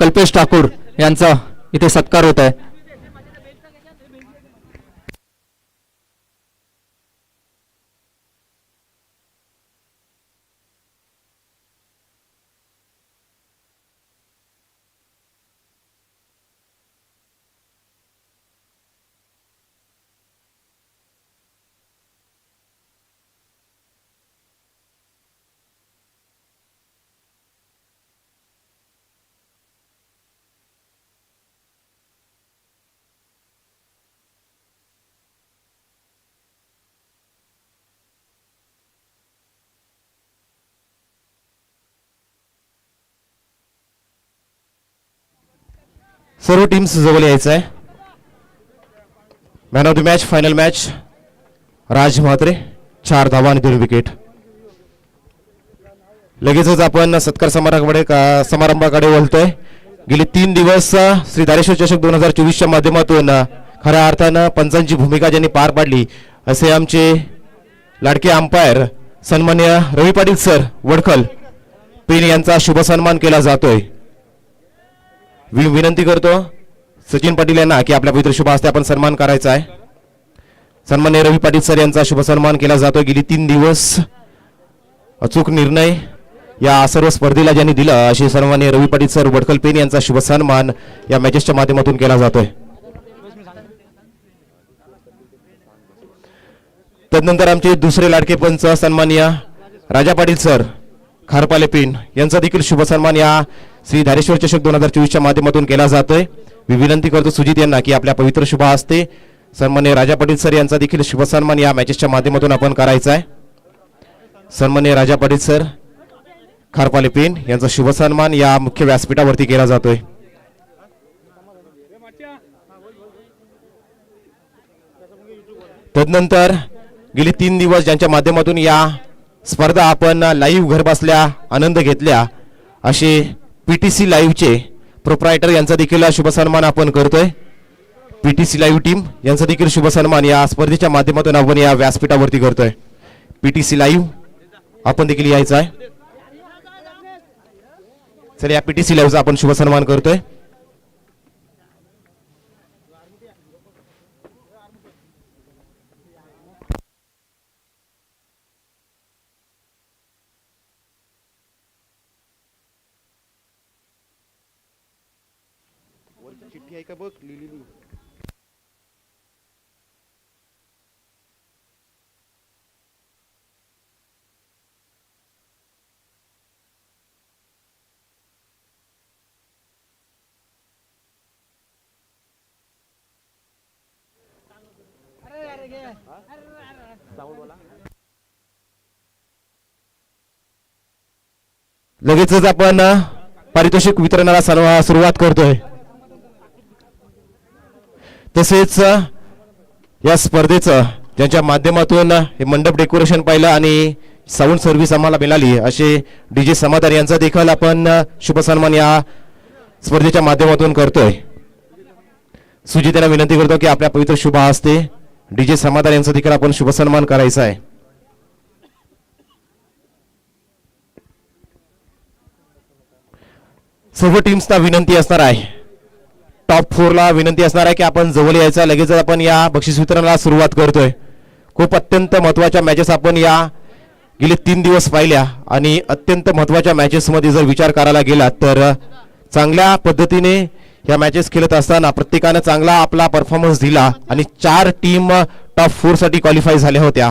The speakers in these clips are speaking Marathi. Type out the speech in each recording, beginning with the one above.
कल्पेश ठाकूर यांचा इथे सत्कार होत आहे. सर्व टीम्स जवळ यायचं आहे. Man of the match final match Raj Mhatre चार धावा आणि दोन विकेट लगेचच आपण सत्कार समारंभाकडे का- समारंभाकडे वळतोय. गेले तीन दिवस श्री दारेश्वर चषक दोन हजार चोवीसच्या माध्यमातून खऱ्या अर्थानं पंचांची भूमिका ज्यांनी पार पाडली असे आमचे लाडके अंपायर सन्मान्य रवी पाटील सर वडखल पेन यांचा शुभ सन्मान केला जातोय. विनंती करतो सचिन पाटील यांना की आपल्या पवित्र शुभ हस्ते आपण सन्मान करायचा आहे. सन्मान्य रवी पाटील सर यांचा शुभ सन्मान केला जातोय. गेली तीन दिवस अचूक निर्णय या सर्व स्पर्धेला ज्यांनी दिला असे सन्मान्य रवी पाटील सर वडकल पेन यांचा शुभ सन्मान या मॅचेसच्या माध्यमातून केला जातोय. तदनंतर आमचे दुसरे लाडके पंच सन्मान्य राजा पाटील सर खारपाले पेन यांचा देखील शुभ सन्मान या श्री धारेश्वर चषक दोन हजार चोवीसच्या माध्यमातून केला जातोय. मी विनंती करतो सुजित यांना की आपल्या पवित्र शुभ असते सन्मान्य राजा पाटील सर यांचा देखील शुभसन्मान या मॅचेसच्या माध्यमातून आपण करायचा आहे. सन्मान्य राजा पाटील सर खारपाले पेन यांचा शुभसन्मान या मुख्य व्यासपीठावरती केला जातोय. तदनंतर गेले तीन दिवस ज्यांच्या माध्यमातून या स्पर्धा आपण लाईव्ह घर बसल्या आनंद घेतल्या असे पीटीसी लाईव्हचे प्रोप्रायटर यांचा देखील शुभसन्मान आपण करतोय. पीटीसी लाईव्ह टीम यांचा देखील शुभसन्मान या स्पर्धेच्या माध्यमातून आपण या व्यासपीठावरती करतोय. पीटीसी लाईव्ह आपण देखील यायचं आहे. सर या पीटीसी लाईव्हचा आपण शुभसन्मान करतोय. लिहिलेली लगेचच आपण पारितोषिक वितरणाला सर्व- सुरुवात करतोय. तसेच या स्पर्धेचं ज्यांच्या माध्यमातून हे मंडप डेकोरेशन पाहिलं आणि साऊंड सर्व्हिस आम्हाला मिळाली असे डी जे समाधान यांचा देखील आपण शुभसन्मान या स्पर्धेच्या माध्यमातून करतोय. सुजित विनंती करतो की आपल्या पवित्र शुभ असते डी जे समाधान यांचा देखील आपण शुभसन्मान करायचा आहे. सर्व टीम्सना विनंती असणार आहे. टॉप फोरला विनंती असणार आहे की आपण जवळ यायचा लगेच आपण या बक्षीस वितरणाला सुरुवात करतोय. खूप अत्यंत महत्त्वाच्या मॅचेस आपण या गेले तीन दिवस पाहिल्या आणि अत्यंत महत्त्वाच्या मॅचेसमध्ये जर विचार करायला गेला तर चांगल्या पद्धतीने या मॅचेस खेळत असताना प्रत्येकानं चांगला आपला परफॉर्मन्स दिला आणि चार टीम टॉप फोरसाठी क्वालिफाय झाल्या होत्या.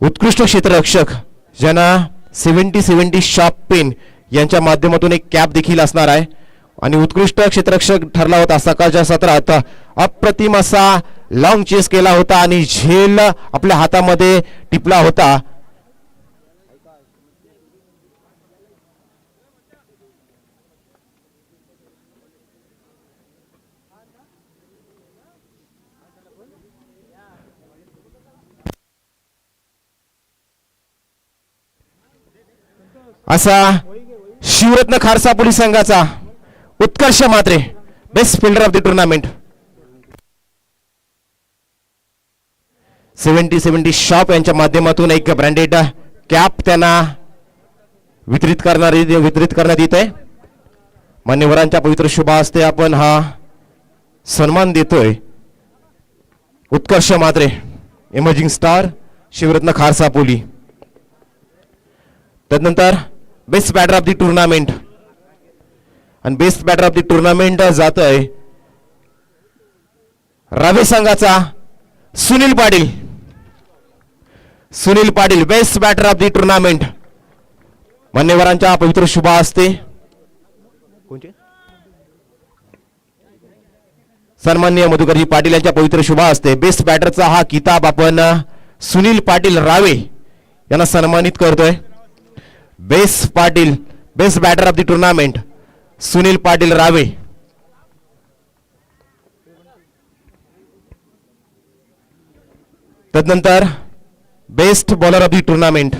उत्कृष्ट क्षेत्ररक्षक ज्यांना सेव्हन्टी सेव्हन्टी शॉप पेन यांच्या माध्यमातून एक कॅप देखील असणार आहे. आणि उत्कृष्ट क्षेत्ररक्षक ठरला होता सकाळच्या सत्रात. अप्रतिम असा लॉंग चेस केला होता आणि झेल आपल्या हातामध्ये टिपला होता. असा शिवरत्न खारसा पोलीस संघाचा Utkarsh Matre best fielder of the tournament seventy seventy shop यांच्या माध्यमातून एक ब्रँडेड कॅप त्यांना वितरित करणारी वितरित करण्यात येत आहे मान्यवरांच्या पवित्र शुभा असते आपण हा सन्मान देतोय. Utkarsh Matre emerging star Shivratna Kharsapoli. त्यानंतर best batter of the tournament आणि best batter of the tournament जात आहे रावे संघाचा Sunil Patil. Sunil Patil best batter of the tournament मान्यवरांच्या पवित्र शुभ असते सन्मान्य मधुकरजी पाटील यांच्या पवित्र शुभ असते बेस्ट बॅटरचा हा किताब आपण सुनील पाटील रावे यांना सन्मानित करतोय. Best Patil best batter of the tournament Sunil Patil Rave. तदनंतर best bowler of the tournament.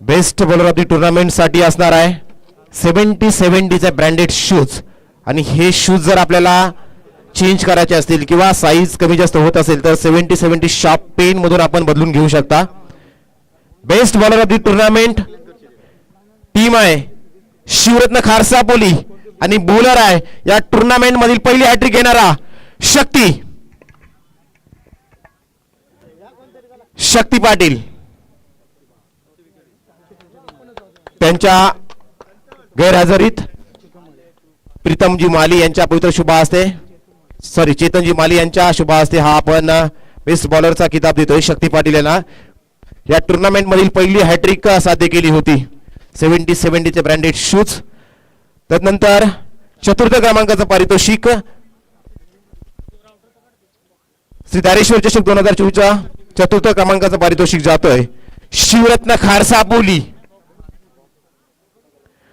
Best bowler of the टुर्नामेंटसाठी असणार आहे. सेव्हन्टी सेव्हन्टीचे ब्रँडेड शूज. आणि हे शूज जर आपल्याला चेंज करायचे असतील किंवा साईज कमी जास्त होत असेल तर सेव्हन्टी सेव्हन्टी शॉप पेन मधून आपण बदलून घेऊ शकता. Best bowler of the tournament team आहे. शिवरत्न खारसापोली आणि बॉलर आहे. या टुर्नामेंट मधील पहिली हॅट्रिक घेणारा शक्ती. शक्ती पाटील. त्यांच्या गैरहजेरीत प्रीतमजी माली यांच्या पवित्र शुभा असते सॉरी चेतनजी माली यांच्या शुभ हस्ते हा आपण बेस्ट बॉलरचा किताब देतोय शक्ती पाटील यांना. या टुर्नामेंट मधील पहिली हॅट्रिक साध्य केली होती. सेव्हन्टी सेव्हन्टीचे ब्रँडेड शूज त्यानंतर चतुर्थ क्रमांकाचं पारितोषिक. श्री दारेश्वर चषक दोन हजार चोवीसच्या चतुर्थ क्रमांकाचं पारितोषिक जातोय. शिवरत्न खारसापोली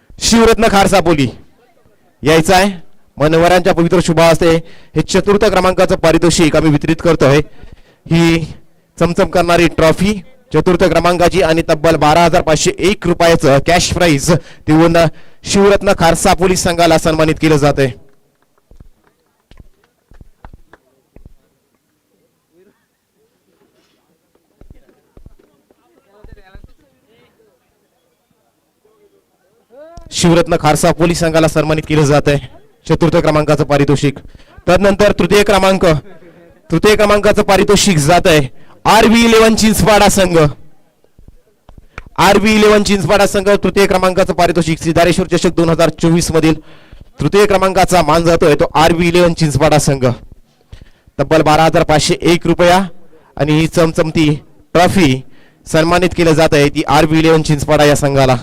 शिवरत्न खारसापोली यायचं आहे. मनवऱ्यांच्या पवित्र शुभा असते हे चतुर्थ क्रमांकाचं पारितोषिक आम्ही वितरित करतोय. ही चमचम करणारी ट्रॉफी चतुर्थ क्रमांकाची आणि तब्बल बारा हजार पाचशे एक रुपयाचं कॅश प्राईज देऊन शिवरत्न खारसा पोलीस संघाला सन्मानित केलं जात आहे शिवरत्न खारसा पोलीस संघाला सन्मानित केलं जात आहे चतुर्थ क्रमांकाचं पारितोषिक. त्यानंतर तृतीय क्रमांक. तृतीय क्रमांकाचं पारितोषिक जात आहे आर व्ही इलेव्हन चिंचपाडा संघ. आर व्ही इलेव्हन चिंचपाडा संघ तृतीय क्रमांकाचं पारितोषिक सिद्धारेश्वर चषक दोन हजार चोवीस मधील तृतीय क्रमांकाचा मान जातोय तो आर व्ही इलेव्हन चिंचपाडा संघ. तब्बल बारा हजार पाचशे एक रुपया आणि ही चमचमती ट्रॉफी सन्मानित केलं जात आहे ती आर व्ही इलेव्हन चिंचपाडा या संघाला.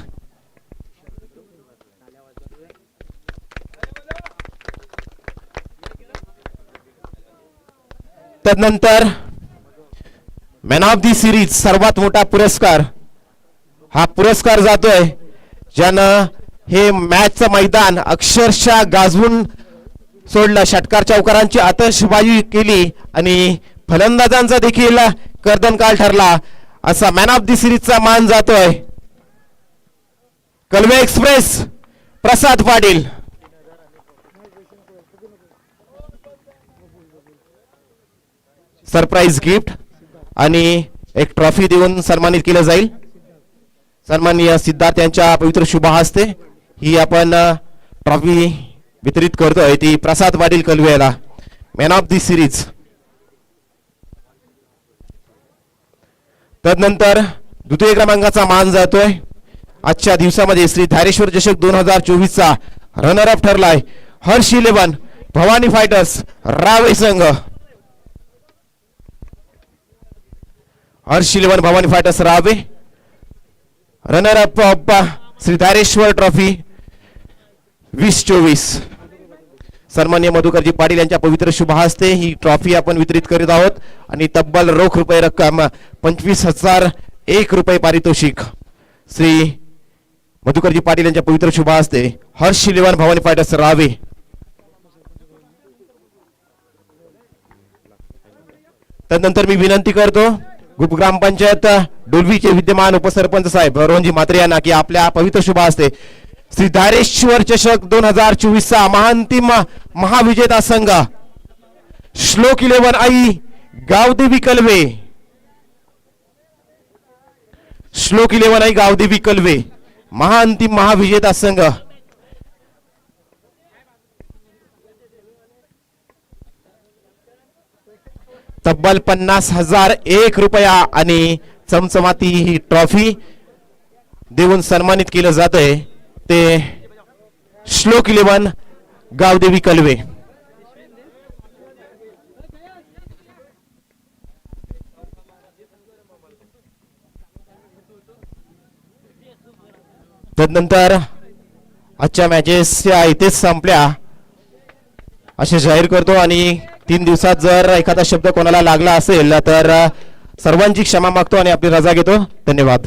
त्यानंतर मॅन ऑफ दी सिरीज सर्वात मोठा पुरस्कार. हा पुरस्कार जातोय ज्यानं हे मॅचचं मैदान अक्षरशः गाजवून सोडलं. षटकार चौकारांची आतषबाजी केली आणि फलंदाजांचा देखील कर्दनकाल ठरला. असा मॅन ऑफ दी सिरीजचा मान जातोय. Kalwe express Prasad Patil. Surprise gift आणि एक ट्रॉफी देऊन सन्मानित केलं जाईल. सन्माननीय सिद्धार्थ यांच्या पवित्र शुभ हस्ते ही आपण ट्रॉफी वितरित करतोय. ती Prasad Patil Kalwe man of the series तदनंतर द्वितीय क्रमांकाचा मान जातोय. आजच्या दिवसामध्ये श्री धारेश्वर चषक दोन हजार चोवीसचा रनर अप ठरलाय. हर्ष इलेवन भवानी फायटर्स रावे संघ. Harsh eleven Bhavani fighters Rave. Runner up Appa Shri Dhareshwar trophy वीस चोवीस. सन्मान्य मधुकरजी पाटील यांच्या पवित्र शुभ हस्ते ही ट्रॉफी आपण वितरित करीत आहोत. आणि तब्बल रोख रुपये रक्कम पंचवीस हजार एक रुपये पारितोषिक. श्री मधुकरजी पाटील यांच्या पवित्र शुभ हस्ते हर्ष इलेव्हन भवानी फाटस रावे. त्यानंतर मी विनंती करतो ग्रामपंचायत डोलवीचे विद्यमान उपसरपंच साहेब रोहनजी मात्रे यांना की आपल्या पवित्र शुभ असते श्री दारेश्वर चषक दोन हजार चोवीसचा महांतिम महाविजेता संघ श्लोक इलेव्हन आई गावदेवी कलवे. श्लोक इलेव्हन आई गावदेवी कलवे महाअंतिम महाविजेता संघ. तब्बल पन्नास हजार एक रुपया आणि चमचमाती ही ट्रॉफी देऊन सन्मानित केलं जात आहे ते श्लोक इलेवन गावदेवी कलवे. तदनंतर आजच्या मॅचेस या इथेच संपल्या. असे जाहीर करतो आणि तीन दिवसात जर एखादा शब्द कोणाला लागला असेल तर सर्वांची क्षमा मागतो आणि आपली रजा घेतो. धन्यवाद.